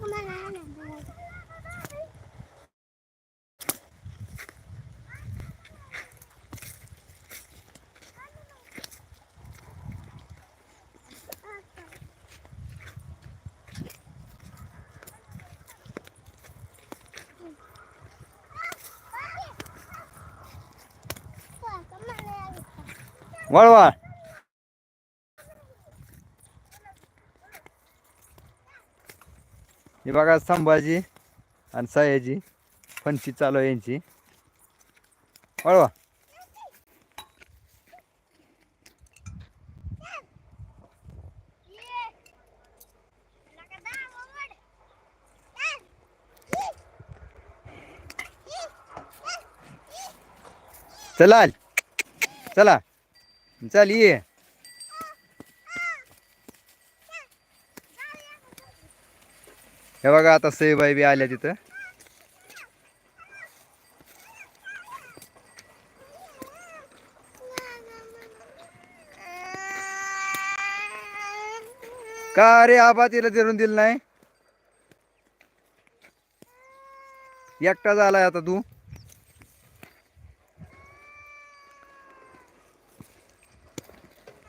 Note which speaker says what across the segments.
Speaker 1: Kemanaan. हे बघा संभाजी आणि सयाजी फणशी चालू आहे यांची. वळवा. चला चला. चल ये. हे बघा आता सईबाई बी आल्या तिथं. का अरे आबा तिला धरून दिलं नाही? एकटा झालाय आता तू.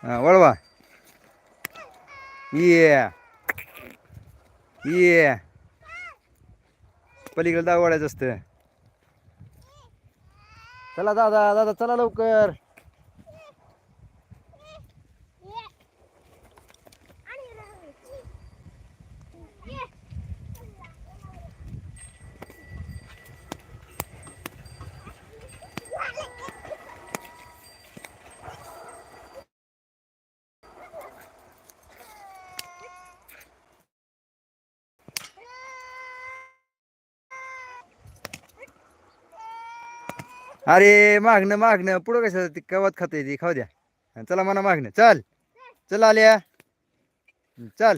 Speaker 1: हा वळवा. ये. ये. पलीकडे दाव वाढायचं असतं. चला दादा दादा चला लवकर. अरे मागणं मागणं. पुढं कसं ती कवत खात ती. खाऊ द्या. चला म्हणा मागणं. चल. चल आल्या. चल.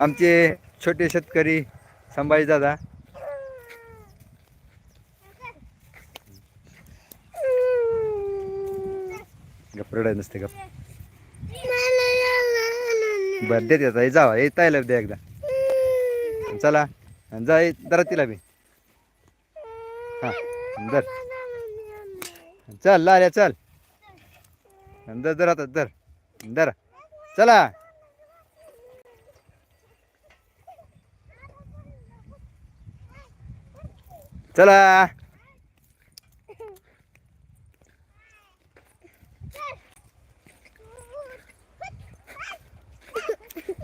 Speaker 1: आमचे छोटे शेतकरी संभाजी दादा. गप रडाय नसते गप्प. बरं देते. आता हे जावा. हे तायला द्या एकदा. चला. जा जरा तिला बी. हा दर चल लाल्या चल. दर दर आता दर दर चला. चला.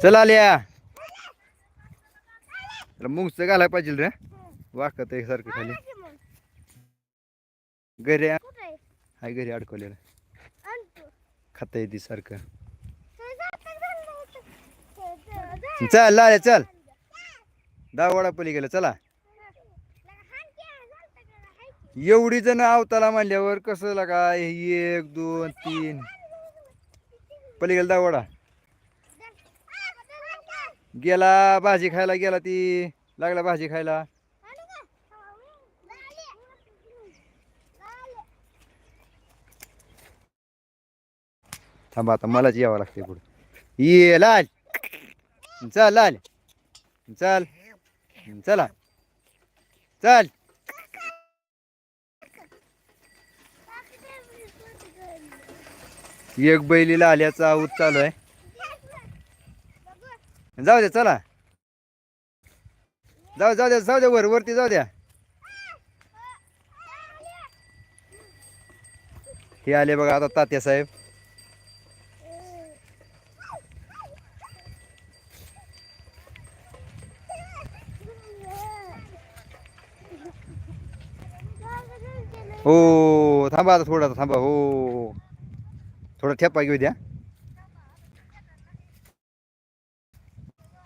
Speaker 1: चला आल्या. मुंगच घालाय पाहिजे रे. वाकत आहे सारखं खाली घरी हाय घरी अडकवलेलं. खाता येते सारखं. चल लाल्या चल. दहा वडा पलीकडे चला. एवढी जण आवताला म्हणल्यावर कसं लागा एक दोन तीन. पलीकडे दहा वडा. गेला भाजी खायला गेला ती. लागला भाजी खायला. थांबा आता मलाच यावं लागते पुढे. ये लाल. चल लाल. चल. चला. चल. एक बैलीला आल्याचा आऊत चालू आहे. जाऊ द्या चला. जाऊ जाऊ द्या जाऊ द्या वर वरती जाऊ द्या. हे आले बघा आता तात्या साहेब. हो थांबा आता थोडा थांबा. हो. हो, हो. थोडा ठेपा घेऊ द्या.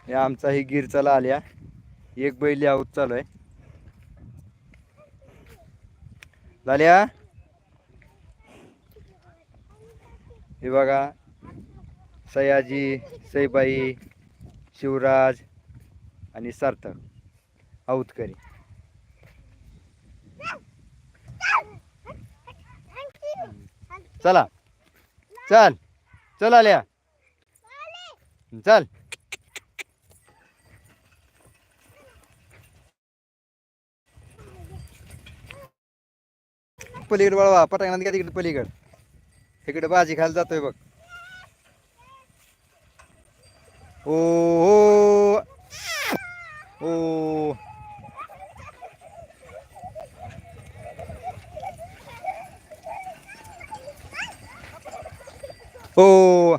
Speaker 1: हे आमचा ही गिर चला आल्या. एक बैल आऊत चालू आहे. झाल्या? हे बघा. सयाजी सईबाई शिवराज आणि सार्थक. आऊतकरी चला. चल. चल आल्या. चल. पलीकडे वळवा पटांगणात घ्या तिकडे पलीकड. तिकडे भाजी खायला जातोय बघ. ओ हो. ओ. ओ.